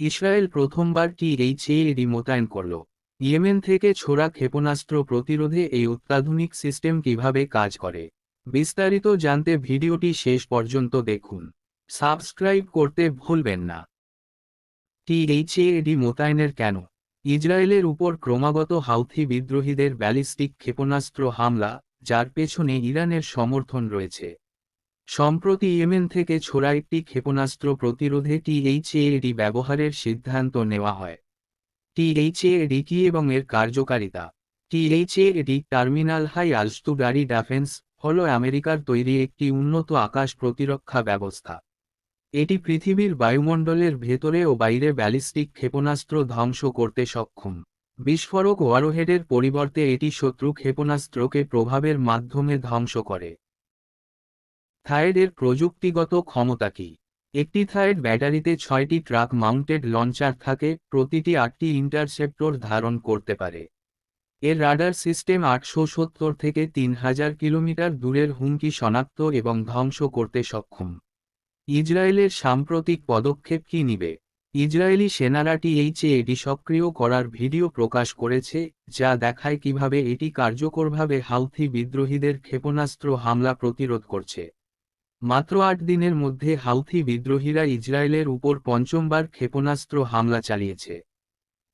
Israel প্রথমবার টিএইচএডি মোতায়েন করল। ইয়েমেন থেকে ছোড়া ক্ষেপণাস্ত্র প্রতিরোধে এই অত্যাধুনিক সিস্টেম কীভাবে কাজ করে? বিস্তারিত জানতে ভিডিওটি শেষ পর্যন্ত দেখুন। সাবস্ক্রাইব করতে ভুলবেন না। টিএইচএডি মোতায়েনের কেন? ইসরায়েলের উপর ক্রমাগত হাউথি বিদ্রোহীদের ব্যালিস্টিক ক্ষেপণাস্ত্র হামলা, যার পেছনে ইরানের সমর্থন রয়েছে। সম্প্রতি ইয়েমেন থেকে ছোড়া একটি ক্ষেপণাস্ত্র প্রতিরোধে টিএইচএডি ব্যবহারের সিদ্ধান্ত নেওয়া হয়। টিএইচএডি কি এবং এর কার্যকারিতা? THAAD terminal high altitude defence হল আমেরিকার তৈরি একটি উন্নত আকাশ প্রতিরক্ষা ব্যবস্থা। এটি পৃথিবীর বায়ুমণ্ডলের ভেতরে ও বাইরে ব্যালিস্টিক ক্ষেপণাস্ত্র ধ্বংস করতে সক্ষম। বিস্ফোরক ওয়ারোহেডের পরিবর্তে এটি শত্রু ক্ষেপণাস্ত্রকে প্রভাবের মাধ্যমে ধ্বংস করে। থায়েডের প্রযুক্তিগত ক্ষমতা কি? একটি থায়েড ব্যাটারিতে ছয়টি ট্রাক মাউন্টেড লঞ্চার থাকে, প্রতিটি আটটি ইন্টারসেপ্টর ধারণ করতে পারে। এর রাডার সিস্টেম আটশো সত্তর থেকে তিন হাজার কিলোমিটার দূরের হুমকি শনাক্ত এবং ধ্বংস করতে সক্ষম। ইসরায়েলের সাম্প্রতিক পদক্ষেপ কি নিবে? ইসরায়েলি সেনারা টিএইচে এটি সক্রিয় করার ভিডিও প্রকাশ করেছে, যা দেখায় কীভাবে এটি কার্যকরভাবে হাউথি বিদ্রোহীদের ক্ষেপণাস্ত্র হামলা প্রতিরোধ করছে। মাত্র আট দিনের মধ্যে হাউথি বিদ্রোহীরা ইসরায়েলের উপর পঞ্চমবার ক্ষেপণাস্ত্র হামলা চালিয়েছে।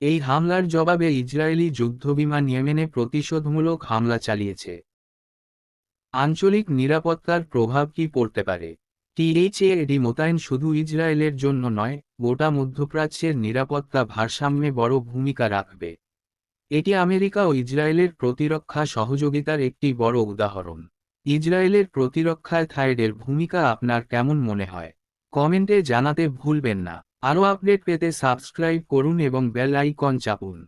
এই হামলার জবাবে ইসরায়েলি যুদ্ধবিমান ইয়েমেনে প্রতিশোধমূলক হামলা চালিয়েছে। আঞ্চলিক নিরাপত্তার প্রভাব কি পড়তে পারে? টিএইচএডি মোতায়েন শুধু ইসরায়েলের জন্য নয়, গোটা মধ্যপ্রাচ্যের নিরাপত্তা ভারসাম্যে বড় ভূমিকা রাখবে। এটি আমেরিকা ও ইসরায়েলের প্রতিরক্ষা সহযোগিতার একটি বড় উদাহরণ। ইসরায়েলের প্রতিরক্ষায় থাইডের ভূমিকা আপনার কেমন মনে হয়? কমেন্টে জানাতে ভুলবেন না। আরও আপডেট পেতে সাবস্ক্রাইব করুন এবং বেল আইকন চাপুন।